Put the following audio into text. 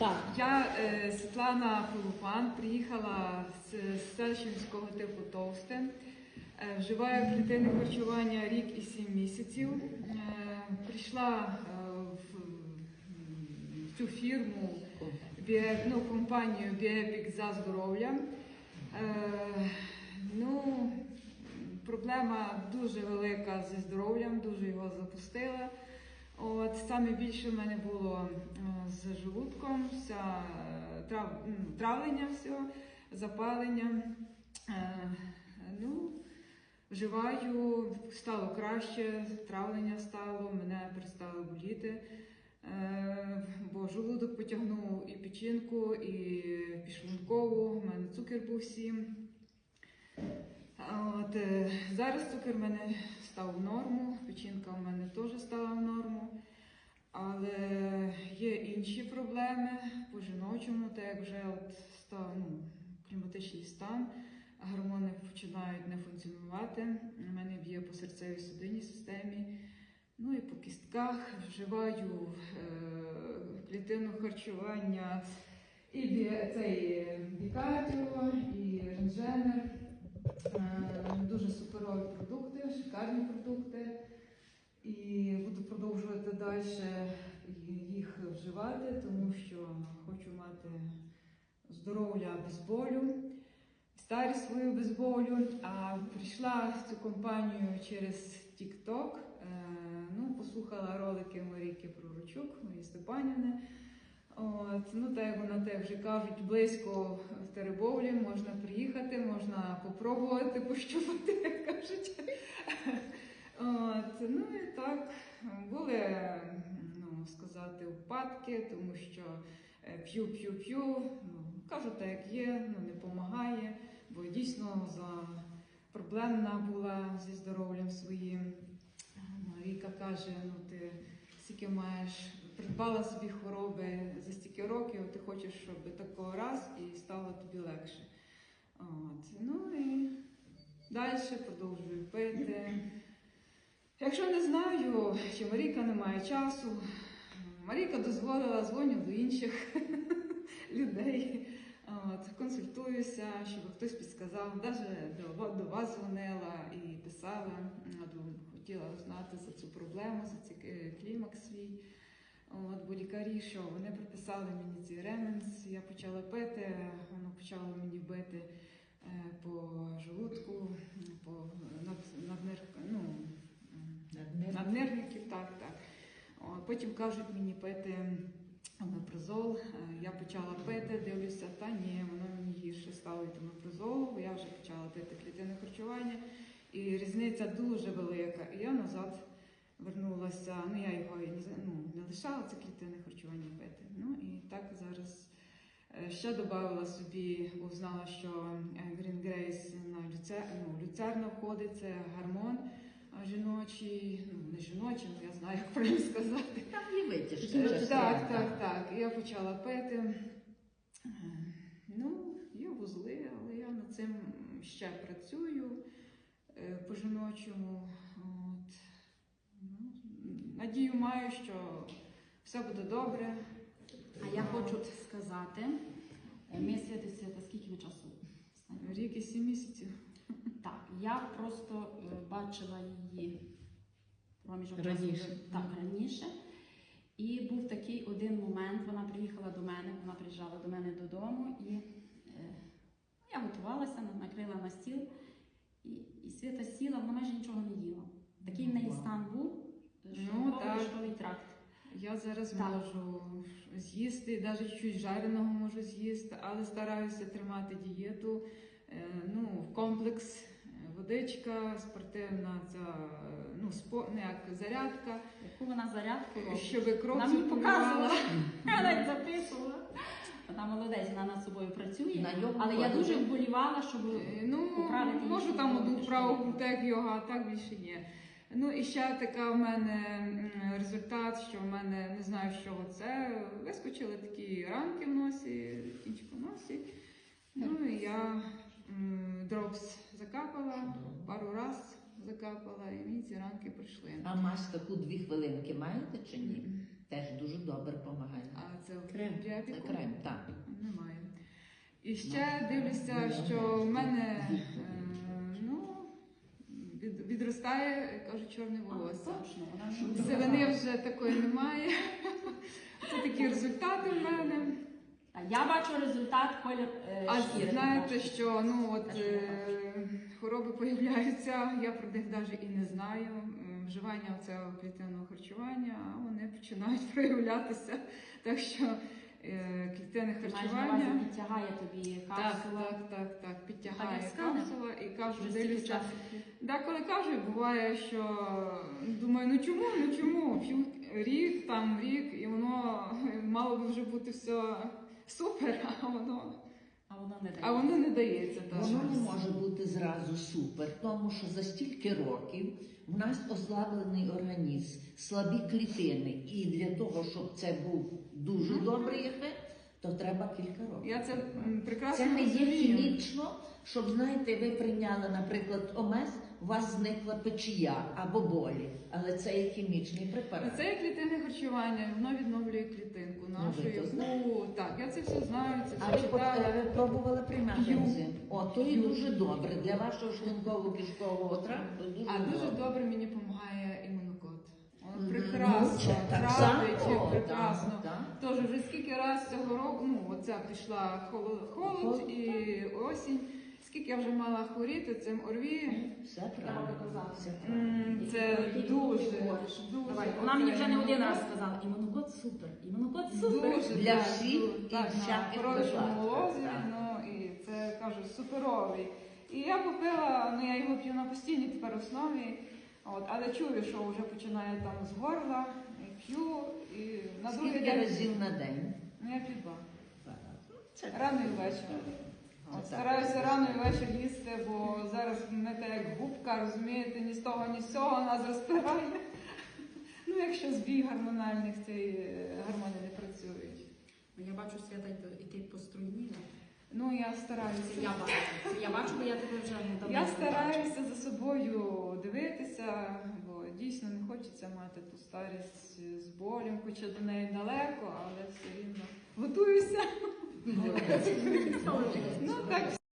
Так. Я е, Світлана Полупан приїхала з, з типу Товсте. Е, вживаю клітинне харчування рік і сім місяців. Е, прийшла е, в, в цю фірму, Біе- ну, компанію Біепік за здоров'я. Е, ну, проблема дуже велика зі здоров'ям, дуже його запустила. От саме більше в мене було е, з желудком, вся е, трав, травлення, все, запалення. Е, ну, вживаю, стало краще, травлення стало, мене перестало боліти. Бо желудок потягнув і печінку, і підшлункову, у мене цукер був сім. От, зараз цукер в мене став в норму, печінка в мене теж стала в норму. Але є інші проблеми по жіночому, так як вже от став ну, кліматичний стан, гормони починають не функціонувати. У мене б'є по серцевій судинній системі. Ну і по кістках вживаю е, клітинне харчування і цей бікардіо, і ренженер. Е, Дуже суперові продукти, шикарні продукти. Продовжувати далі їх вживати, тому що хочу мати здоров'я без болю, старість свою без болю. А прийшла в цю компанію через TikTok, е, ну, послухала ролики Марійки Пророчук, Марії Степанівни. От, ну, так як вона те вже кажуть, близько в Теребовлі можна приїхати, можна попробувати пощупати, як кажуть. От, ну і так, були, ну, сказати, випадки, тому що е, п'ю, п'ю, п'ю. Ну, кажу так, як є, ну не допомагає, бо дійсно за проблемна була зі здоров'ям своїм. Марійка каже, ну ти скільки маєш, придбала собі хвороби за стільки років, ти хочеш, щоб такого раз і стало тобі легше. От. Ну і далі продовжую пити. Якщо не знаю, чи Марійка не має часу, Марійка дозволила, дзвоню до інших людей, от, консультуюся, щоб хтось підсказав, навіть до, вас дзвонила і писала, от, хотіла знати за цю проблему, за цей клімакс свій. От, бо лікарі, що вони приписали мені цей ременс, я почала пити, воно почало мені бити е, по желудку, по над, наднир, ну, наднирників, так, так. О, потім кажуть мені пити омепразол. Е, Я почала пити, дивлюся, та ні, воно мені гірше стало від омепразолу, бо я вже почала пити клітинне харчування. І різниця дуже велика. І я назад вернулася. Ну, я його ну, не лишала це клітинне харчування пити. Ну і так зараз. Е, Ще додала собі, узнала, що е, Green Grace на ну, люцерна входить, це гормон а, жіночий, ну не жіночий, ну я знаю, як правильно сказати. Там є витяжки. Е, частина. Так, так, так. Я почала пити. Ну, є вузли, але я над цим ще працюю е, по жіночому. От. Ну, надію маю, що все буде добре. А я хочу сказати, е, ми скільки ми часу? Рік і сім місяців. Я просто е, бачила її проміжок Раніше. так, раніше. І був такий один момент, вона приїхала до мене, вона приїжджала до мене додому, і е, я готувалася, накрила на стіл, і, і Свята сіла, вона майже нічого не їла. Такий в неї стан був, що Ну, ну, тракт. Я зараз Так. можу з'їсти, навіть щось жареного можу з'їсти, але стараюся тримати дієту. Е, Ну, в комплекс, водичка, спортивна ця, ну, спо, не як зарядка, Яку вона зарядку робить. щоб кров Вона мені показувала, я навіть записувала. Вона молодець, вона над собою працює. На йогу Але я дуже вболівала, щоб Е, Ну, поправити можу там одну вправу щоб- йога, а так більше ні. Ну і ще така в мене результат, що в мене не знаю, з чого це. Вискочили такі ранки в носі, кінчик в носі. Ну і я дропс закапала, пару раз закапала, і мені ці ранки прийшли. А маш таку дві хвилинки маєте чи ні? Теж дуже добре допомагає. А це Крем, це крем, так. Немає. І ще дивлюся, що в мене е, ну, від, відростає, кажуть, чорне волосся. Зелени вже такої немає. Це такі результати в мене. А я бачу результат колір е, А шкіри. знаєте, що ну от е, хвороби появляються, я про них навіть і не знаю. Е, Вживання цього клітинного харчування, а вони починають проявлятися. Так що е, клітинне харчування. підтягає тобі Так, капсула. так, так, так, підтягає як капсула і кажу, Вже стільки дивлюся. часу. Деколи кажу, буває, що думаю, ну чому, ну чому? П'ю рік, там рік, і воно мало би вже бути все супер, а воно, А воно не дає. а воно не дається. Так. Воно не може бути зразу супер, тому що за стільки років в нас ослаблений організм, слабі клітини. І для того, щоб це був дуже добрий ефект, то треба кілька років. Я це прекрасно Це не є хімічно, щоб знаєте, ви прийняли, наприклад, омес, у вас зникла печія або болі, але це є хімічний препарат. Це є клітинне харчування, воно відновлює клітинку Ну, нашу, яку так, я це все знаю, це А все от, читаю. ви пробували приймати ензим? О, то і дуже добре. Для вашого шлунково-кишкового тракту дуже А дуже добре. добре мені допомагає імунокод. Прекрасно, Ну, само, прекрасно. Тож вже скільки раз цього року, ну оця пішла холод, холод Холод. і осінь. Скільки я вже мала хворіти цим ОРВІ, Все Я правильно. Все правильно. це дуже, дуже. Давай. Вона мені вже не один раз сказала, імунокод супер, імунокод супер. Дуже Для так, всіх дуже, і так, на всяких випадках, молозі, так. ну і це кажу, суперовий. І я попила, ну я його п'ю на постійній тепер основі. От, але чую, що вже починає там з горла, і п'ю, і на другий Скільки день разів на день? ну, я п'ю два. Це Рано і ввечері. Стараюся рано і ввечері їсти, бо зараз ми так як губка, розумієте, ні з того, ні з цього нас розпирає. Ну, якщо збій гормональних, ці е, гормони не працюють. Я бачу свята, і ти поструйніла. Ну, я Це стараюся. я бачу. Це я бачу, бо я тебе вже не давно Я стараюся за собою дивитися, бо дійсно не хочеться мати ту старість з болем, хоча до неї далеко, але все рівно готуюся. Ну так